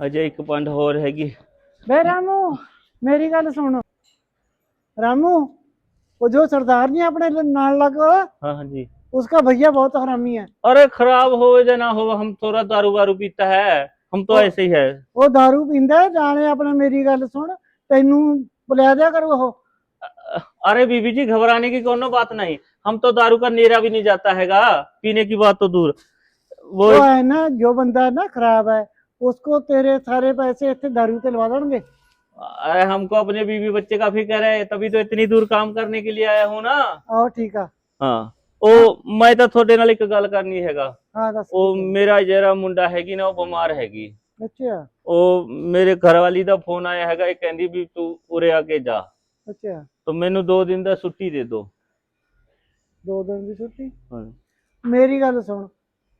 ਅਜੇ ਇੱਕ ਪੰਡ ਹੋਰ ਹੈਗੀ ਬੇ ਰਾਮੂ ਮੇਰੀ ਗੱਲ ਸੁਣ ਰਾਮੂ ਉਹ ਜੋ ਸਰਦਾਰ ਨਹੀਂ ਆਪਣੇ ਲ- ਨਾਲ लगा हाँ हाँ जी उसका भैया बहुत हरामी है अरे खराब हो या ना हो हम थोड़ा दारू वारू पीता है हम तो ओ- ऐसे ही है ਉਹ दारू ਪੀਂਦਾ ਹੈ, ਜਾਣੇ ਆਪਣਾ ਮੇਰੀ ਗੱਲ ਸੁਣ ਤੈਨੂੰ ਬੁਲਾ ਦਿਆ ਕਰੂ ਉਹ अरे बीबी जी घबराने की कोनो बात नहीं हम तो दारू का नेरा भी नहीं जाता हैगा पीने की बात तो दूर वो तो है ना जो बंदा ना खराब है उसको तेरे सारे पैसे इतने दारू पे लगा देंगे अरे हमको अपने बीवी बच्चे का फिक्र है तभी तो इतनी दूर काम करने के लिए ਆਇਆ ਹੂੰ ਨਾ। ਆਹ ਠੀਕ ਆ। ਹਾਂ ਉਹ ਮੈਂ ਤਾਂ ਤੁਹਾਡੇ ਨਾਲ ਇੱਕ ਗੱਲ ਕਰਨੀ ਹੈਗਾ। ਹਾਂ ਦੱਸ ਉਹ ਮੇਰਾ ਜਿਹੜਾ ਮੁੰਡਾ ਹੈਗੀ ਨਾ ਉਹ ਬਿਮਾਰ ਹੈਗੀ। ਅੱਛਾ। ਉਹ ਮੇਰੇ ਘਰ ਵਾਲੀ ਦਾ ਫੋਨ ਆਇਆ ਹੈਗਾ ਇਹ ਕਹਿੰਦੀ ਵੀ ਤੂੰ ਉਰੇ ਆ ਕੇ ਜਾ। ਅੱਛਾ। ਤਾਂ ਮੈਨੂੰ 2 ਦਿਨ ਦਾ ਛੁੱਟੀ ਦੇ ਦੋ। ਦੋ ਦਿਨ ਦੀ ਛੁੱਟੀ? ਹਾਂ। ਮੇਰੀ ਗੱਲ ਸੁਣ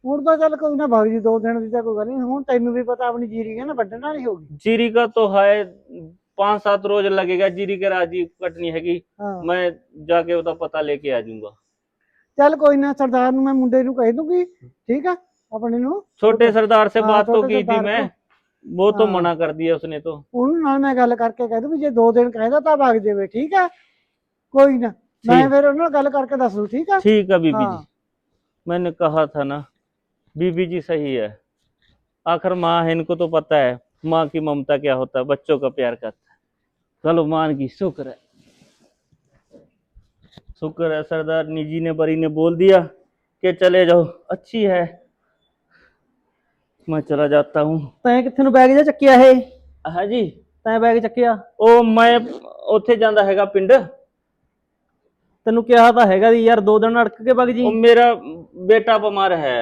ਹੁਣ ਤਾਂ ਚੱਲ ਕੋਈ ਨਾ ਭਗ ਜੀ ਦੋ ਦਿਨ ਦੀ ਤਾਂ ਕੋਈ ਗੱਲ ਨਹੀਂ ਹੁਣ ਤੈਨੂੰ ਵੀ ਪਤਾ ਆਪਣੀ ਜੀਰੀ ਹੈ ਨਾ ਵੱਢਣ ਵਾਲੀ ਹੋਗੀ जीरी का तो है पाँच सात रोज लगेगा जीरी के राजी कटनी हैगी ਹਾਂ मैं जाके उसका पता लेके आ जाऊंगा ਚੱਲ ਕੋਈ ਨਾ ਸਰਦਾਰ ਨੂੰ ਮੈਂ ਮੁੰਡੇ ਨੂੰ ਕਹਿ ਦੂੰਗੀ ਠੀਕ ਆ ਆਪਣੇ ਨੂੰ छोटे सरदार से हाँ, बात तो छोटे की थी सरदार मैं को। वो तो हाँ। मना कर दिया उसने तो ਉਹਨੂੰ ਨਾਲ ਮੈਂ ਗੱਲ ਕਰਕੇ ਕਹਿ ਦੂੰ ਵੀ ਜੇ ਦੋ ਦਿਨ ਕਹਿੰਦਾ ਤਾਂ ਭਗ ਜਾਵੇ ਠੀਕ ਆ ਕੋਈ ਨਾ ਮੈਂ ठीक ਫਿਰ ਉਹਨਾਂ ਨਾਲ ਗੱਲ ਕਰਕੇ ਦੱਸ ਦੂੰ ਠੀਕ ਆ ठीक है बीबी हाँ। जी मैंने कहा था ना बीबी जी सही है आखिर माँ है इनको तो पता है माँ की ममता क्या होता है बच्चों का प्यार करता है चलो मान की शुक्र है शुक्र है सरदार निजी ने बरी ने बोल दिया कि चले जाओ अच्छी है मैं चला जाता हूँ ਤੈਂ ਕਿੱਥੇ ਨੂੰ ਬੈਗ ਜਿਹਾ ਚੱਕਿਆ ਇਹ हाँ जी ਤੈਂ ਬੈਗ ਚੱਕਿਆ ਉਹ ਮੈਂ ਉੱਥੇ ਜਾਂਦਾ ਹੈਗਾ ਪਿੰਡ ਤੈਨੂੰ ਕਿਹਾ ਤਾਂ ਹੈਗਾ ਦੀ ਯਾਰ ਦੋ ਦਿਨ ਅੜਕ ਕੇ ਵਗ ਜੀ ਉਹ ਮੇਰਾ ਬੇਟਾ ਬਿਮਾਰ ਹੈ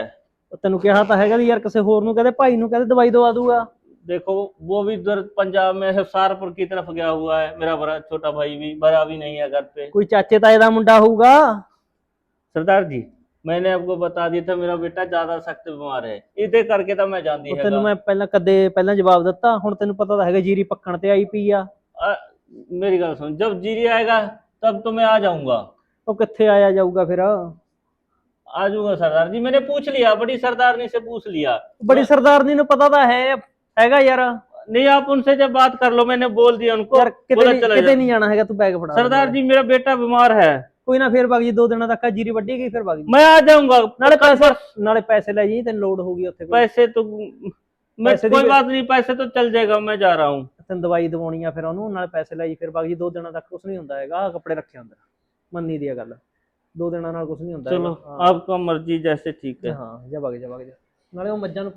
ਤੈਨੂੰ ਕਿਹਾ ਤਾਂ ਹੈਗਾ ਦੀ ਯਾਰ ਕਿਸੇ ਹੋਰ ਨੂੰ ਕਹਦੇ ਭਾਈ ਨੂੰ ਕਹਦੇ ਦਵਾਈ ਦਵਾ ਦੂਗਾ देखो वो भी उधर पंजाब में है सहारपुर की तरफ गया हुआ है मेरा बड़ा छोटा भाई भी बड़ा भी नहीं है घर पे ਕੋਈ ਚਾਚੇ ਤਾਏ ਦਾ ਮੁੰਡਾ ਹੋਊਗਾ सरदार जी मैंने आपको बता दिया था मेरा बेटा ज्यादा सख्त बीमार है इधर करके तो मैं जानती ਉਹ है ਤੈਨੂੰ ਮੈਂ ਪਹਿਲਾਂ ਕਦੇ ਪਹਿਲਾਂ ਜਵਾਬ ਦਿੱਤਾ ਹੁਣ ਤੈਨੂੰ ਪਤਾ ਤਾਂ ਹੈਗਾ ਜੀਰੀ ਪੱਕਣ ਤੇ ਆਈ ਪਈ ਆ मेरी गल सुन जब जीरी आएगा तब तो मैं आ जाऊंगा ਉਹ ਕਿੱਥੇ ਆਇਆ जाऊगा फिर आ जाऊंगा सरदार जी मैंने पूछ लिया बड़ी सरदारनी से पूछ लिया ਬੜੀ ਸਰਦਾਰਨੀ ਨੂੰ ਪਤਾ ਤਾਂ ਹੈ ਹੈਗਾ ਯਾਰ नहीं आप उनसे जब बात कर लो मैंने बोल दिया उनको ਯਾਰ ਕਿਤੇ बोला ਨਹੀਂ- चला ਕਿਤੇ जा। ਨਹੀਂ ਜਾਣਾ ਹੈਗਾ ਤੂੰ ਬੈਗ ਫੜਾ सरदार जी मेरा बेटा बीमार है ਕੋਈ ਨਾ ਫੇਰ ਵਗ ਜੀ ਦੋ ਦਿਨਾਂ ਤੱਕ ਆ ਜੀਰੀ ਵੱਢੀ ਗਈ ਫਿਰ ਵਗ ਜੀ मैं आ जाऊंगा ਨਾਲੇ ਪੈਸੇ ਨਾਲੇ ਪੈਸੇ ਲੈ ਜੀ ਤੈਨੂੰ ਲੋਡ ਹੋਊਗੀ ਉੱਥੇ ਕੋਈ। पैसे तो मैं पैसे कोई दी- बात नहीं पैसे तो चल जाएगा मैं जा रहा हूँ ਤੈਨੂੰ ਦਵਾਈ ਦਵਾਉਣੀ ਆ ਫਿਰ ਉਹਨੂੰ ਨਾਲੇ ਪੈਸੇ ਲੈ ਜੀ ਫਿਰ ਵਗ ਜੀ ਦੋ ਦਿਨਾਂ ਤੱਕ ਕੁਝ ਨਹੀਂ ਹੁੰਦਾ ਹੈਗਾ ਆਹ ਕੱਪੜੇ ਰੱਖੇ ਅੰਦਰ ਮੰਨੀ ਦੀ ਆ ਗੱਲ ਦੋ ਦਿਨਾਂ ਨਾਲ ਕੁਝ ਨਹੀਂ ਹੁੰਦਾ चलो ਹੈਗਾ। ਹਾਂ। आपका मर्जी जैसे ठीक है ਹਾਂ ਜਾ ਵਗ ਜਾ ਵਗ ਜਾ ਨਾਲੇ ਉਹ ਮੱਝਾਂ ਨੂੰ